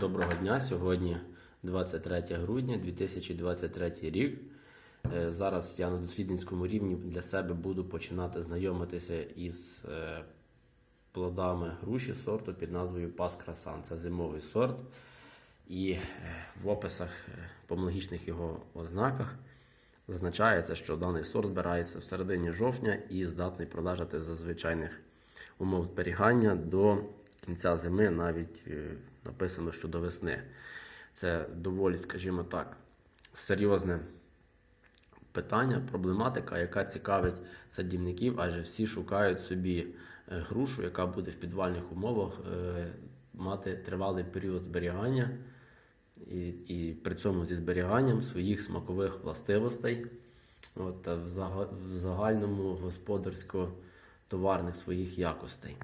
Доброго дня. Сьогодні 23 грудня 2023 рік. Е, Зараз я на дослідницькому рівні для себе буду починати знайомитися із е, плодами груші сорту під назвою Пас Красан. Це зимовий сорт. І е, в описах е, по логічних його ознаках зазначається, що даний сорт збирається в середині жовтня і здатний пролежати за звичайних умов зберігання до кінця зими, навіть е, написано, що до весни. Це доволі, скажімо так, серйозне питання, проблематика, яка цікавить садівників, адже всі шукають собі е, грушу, яка буде в підвальних умовах е, мати тривалий період зберігання, і, і при цьому зі зберіганням своїх смакових властивостей, от, в загальному господарсько-товарних своїх якостей.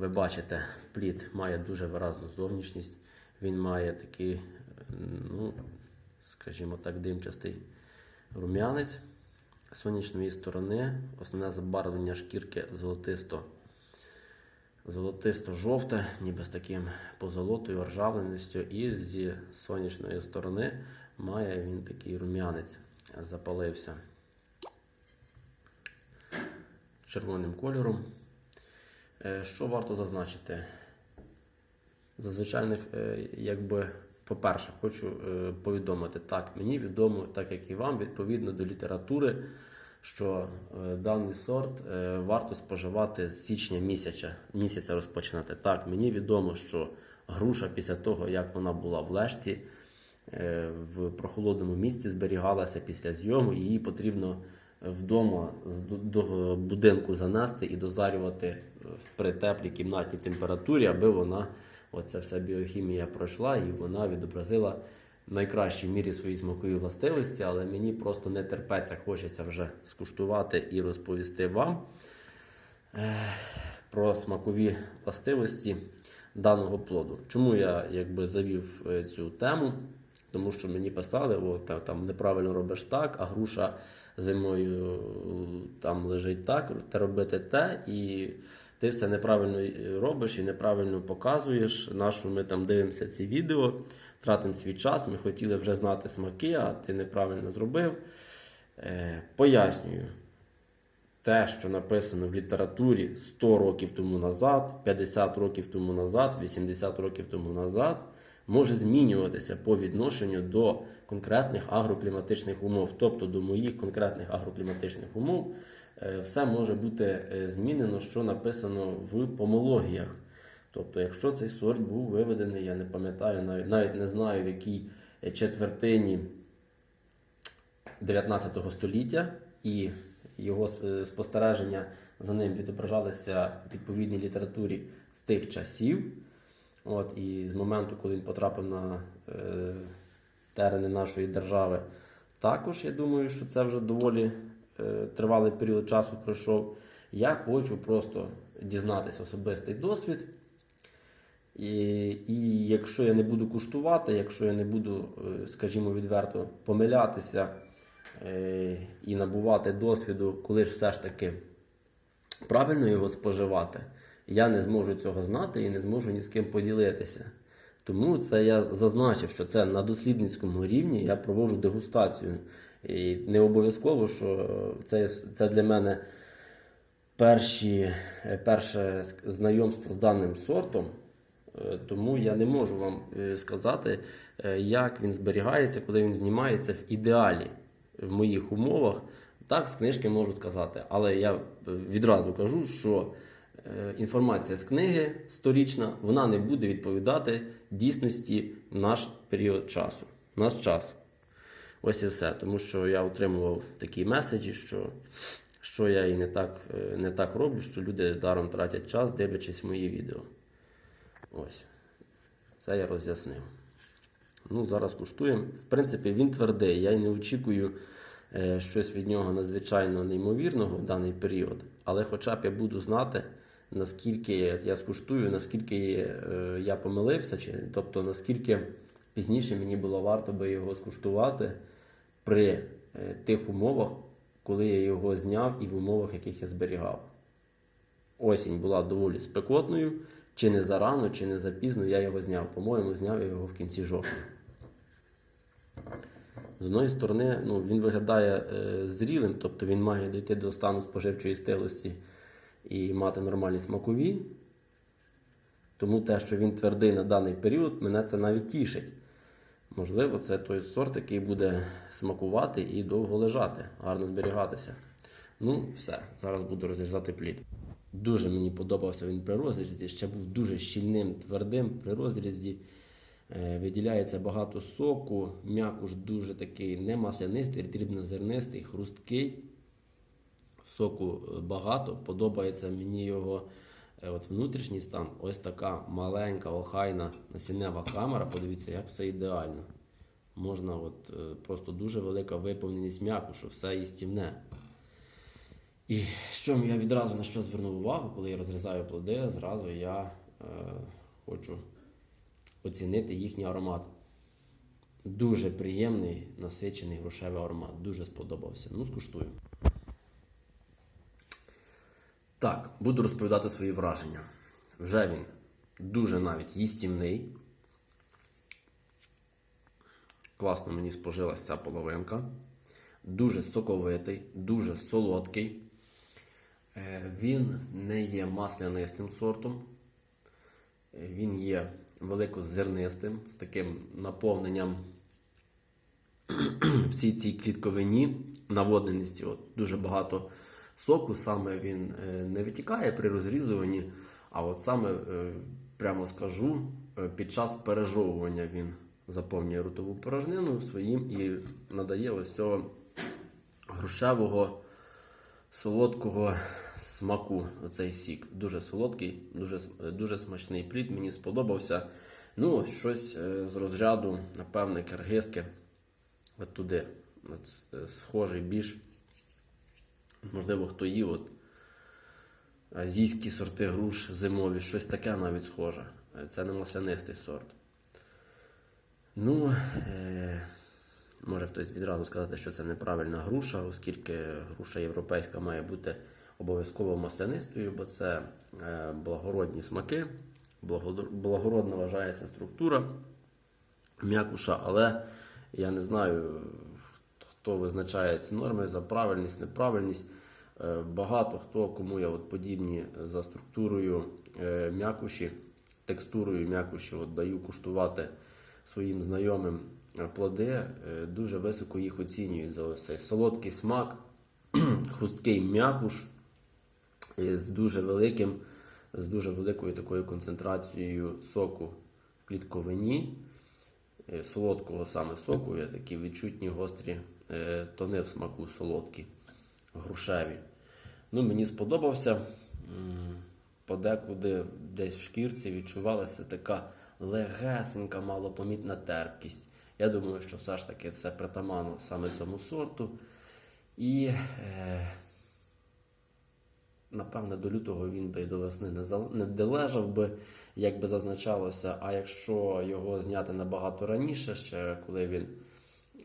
Ви бачите, плід має дуже виразну зовнішність. Він має такий, е, ну, скажімо так, димчастий рум'янець з сонячної сторони. Основне забарвлення шкірки золотисто. Золотисто-жовте, ніби з таким позолотою, ржавленістю, і зі сонячної сторони має він такий рум'янець, запалився червоним кольором. Е, Що варто зазначити? За звичайних, е, якби, по-перше, хочу е, повідомити, так, мені відомо, так як і вам, відповідно до літератури, що даний сорт варто споживати з січня місяця, місяця розпочинати. Так, мені відомо, що груша після того, як вона була в лежці, в прохолодному місці зберігалася після зйому, її потрібно вдома з до- будинку занести і дозарювати е, при теплій кімнатній температурі, аби вона, оця вся біохімія пройшла і вона відобразила в найкращій мірі свої смакові властивості, але мені просто не терпеться, хочеться вже скуштувати і розповісти вам е, про смакові властивості даного плоду. Чому я якби завів е, цю тему? Тому що мені писали, о, та, там неправильно робиш так, а груша зимою е, там лежить так, та робити те, і ти все неправильно е, робиш і неправильно показуєш. Нашу ми там дивимося ці відео, тратимо свій час. Ми хотіли вже знати смаки, а ти неправильно зробив. Е, пояснюю. Те, що написано в літературі 100 років тому назад, 50 років тому назад, 80 років тому назад, може змінюватися по відношенню до конкретних агрокліматичних умов, тобто до моїх конкретних агрокліматичних умов, е, все може бути е, змінено, що написано в помологіях. Тобто, якщо цей сорт був виведений, я не пам'ятаю, навіть, навіть не знаю, в якій е, четвертині 19 століття, і його спостереження за ним відображалися в відповідній літературі з тих часів. От, і з моменту, коли він потрапив на е, терени нашої держави, також я думаю, що це вже доволі е, тривалий період часу пройшов. Я хочу просто дізнатися особистий досвід. І, і якщо я не буду куштувати, якщо я не буду, е, скажімо відверто, помилятися е, і набувати досвіду, коли ж все ж таки правильно його споживати, я не зможу цього знати і не зможу ні з ким поділитися. Тому це я зазначив, що це на дослідницькому рівні я проводжу дегустацію. І не обов'язково, що це, це для мене перші, е, перше знайомство з даним сортом. Е, Тому я не можу вам е, сказати, як він зберігається, коли він знімається в ідеалі в моїх умовах. Так, з книжки можу сказати, але я відразу кажу, що інформація з книги сторічна вона не буде відповідати дійсності в наш період часу, наш час. Ось і все. Тому що я отримував такі меседжі, що, що я і не так, е, не так роблю, що люди даром тратять час, дивлячись мої відео. Ось. Це я роз'яснив. Ну, зараз куштуємо. В принципі, він твердий. Я й не очікую е, щось від нього надзвичайно неймовірного в даний період. Але хоча б я буду знати, наскільки я скуштую, наскільки е, я помилився, чи, тобто наскільки пізніше мені було варто би його скуштувати при е, тих умовах, коли я його зняв і в умовах, яких я зберігав. Осінь була доволі спекотною, чи не зарано, чи не запізно я його зняв. По-моєму, зняв я його в кінці жовтня. З одної сторони, ну, він виглядає е, зрілим, тобто він має дійти до стану споживчої стилості і мати нормальні смакові. Тому те, що він твердий на даний період, мене це навіть тішить. Можливо, це той сорт, який буде смакувати і довго лежати, гарно зберігатися. Ну, все, зараз буду розрізати плід. Дуже мені подобався він при розрізі, ще був дуже щільним, твердим при розрізі. Е, Виділяється багато соку, м'якуш дуже такий не маслянистий, дрібнозернистий, хрусткий. Соку е, багато. Подобається мені його е, от внутрішній стан. Ось така маленька, охайна насіннева камера. Подивіться, як все ідеально. Можна от, е, просто дуже велика виповненість м'якушу, все їстівне. І що я відразу на що звернув увагу, коли я розрізаю плоди, зразу я е, хочу оцінити їхній аромат. Дуже приємний, насичений грушевий аромат. Дуже сподобався. Ну, скуштую. Так, буду розповідати свої враження. Вже він дуже навіть їстівний. Класно мені спожилась ця половинка. Дуже соковитий, дуже солодкий. Е, Він не є маслянистим сортом. Е, Він є великозернистим, з таким наповненням всій цій клітковині, наводненості. От, дуже багато соку, саме він е, не витікає при розрізуванні, а от саме, е, прямо скажу, е, під час пережовування він заповнює ротову порожнину своїм і надає ось цього грушевого солодкого смаку. Оцей сік. Дуже солодкий, дуже, дуже смачний плід. Мені сподобався. Ну, щось з розряду, напевне, киргизьке. От туди. От, схожий більш. Можливо, хто їв от азійські сорти груш зимові, щось таке навіть схоже. Е, Це не маслянистий сорт. Ну, е, може хтось відразу сказати, що це неправильна груша, оскільки груша європейська має бути обов'язково маслянистою, бо це е, благородні смаки, благородна вважається структура м'якуша, але я не знаю, хто визначає ці норми за правильність, неправильність. Е, Багато хто, кому я от подібні за структурою е, м'якуші, текстурою м'якуші от даю куштувати своїм знайомим е, плоди, дуже високо їх оцінюють за ось цей солодкий смак, хрусткий м'якуш з дуже великим, з дуже великою такою концентрацією соку в клітковині солодкого саме соку, є такі відчутні гострі е, тони в смаку солодкі, грушеві. Ну, мені сподобався. Подекуди десь в шкірці відчувалася така легесенька, малопомітна терпкість. Я думаю, що все ж таки це притаманно саме цьому сорту. І е, напевне, до лютого він би до весни не долежав би, як би зазначалося. А якщо його зняти набагато раніше, ще коли він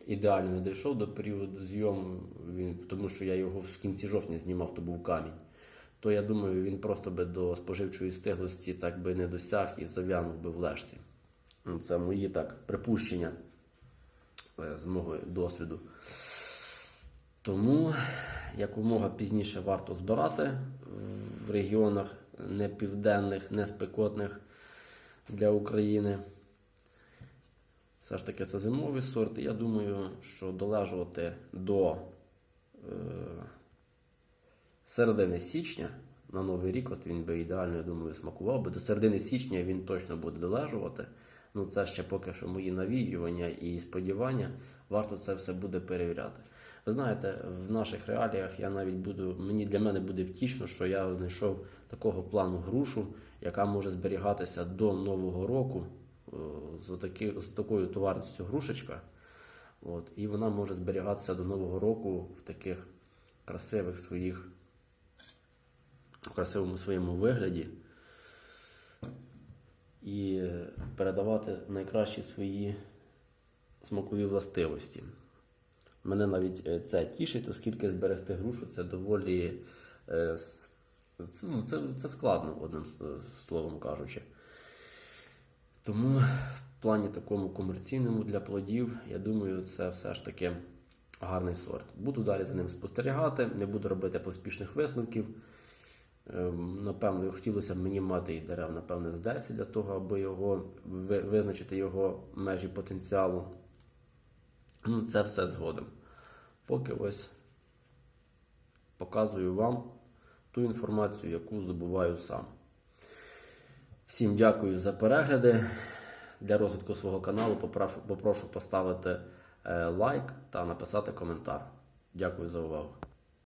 ідеально не дійшов до періоду зйому, він, тому що я його в кінці жовтня знімав, то був камінь. То я думаю, він просто би до споживчої стиглості так би не досяг і зав'янув би в лежці. Ну, Це мої так припущення е, з мого досвіду. Тому якомога пізніше варто збирати в регіонах не південних, не спекотних для України. Все ж таки це зимовий сорт. Я думаю, що долежувати до е, середини січня на Новий рік, от він би ідеально, я думаю, смакував, бо до середини січня він точно буде долежувати. Ну, це ще поки що мої навіювання і сподівання. Варто це все буде перевіряти. Ви знаєте, в наших реаліях я навіть буду, мені для мене буде втішно, що я знайшов такого плану грушу, яка може зберігатися до Нового року е, з, таки, з такою товарністю грушечка. От, і вона може зберігатися до Нового року в таких красивих своїх, в красивому своєму вигляді і передавати найкращі свої смакові властивості. Мене навіть е, це тішить, оскільки зберегти грушу це доволі е, Це, ну, це, це складно, одним словом кажучи. Тому в плані такому комерційному для плодів, я думаю, це все ж таки гарний сорт. Буду далі за ним спостерігати, не буду робити поспішних висновків. Ем, Напевно, хотілося б мені мати і дерев, напевне, з 10 для того, аби його визначити його межі потенціалу. Ну, це все згодом. Поки ось показую вам ту інформацію, яку здобуваю сам. Всім дякую за перегляди. Для розвитку свого каналу попрошу, попрошу поставити е, лайк та написати коментар. Дякую за увагу.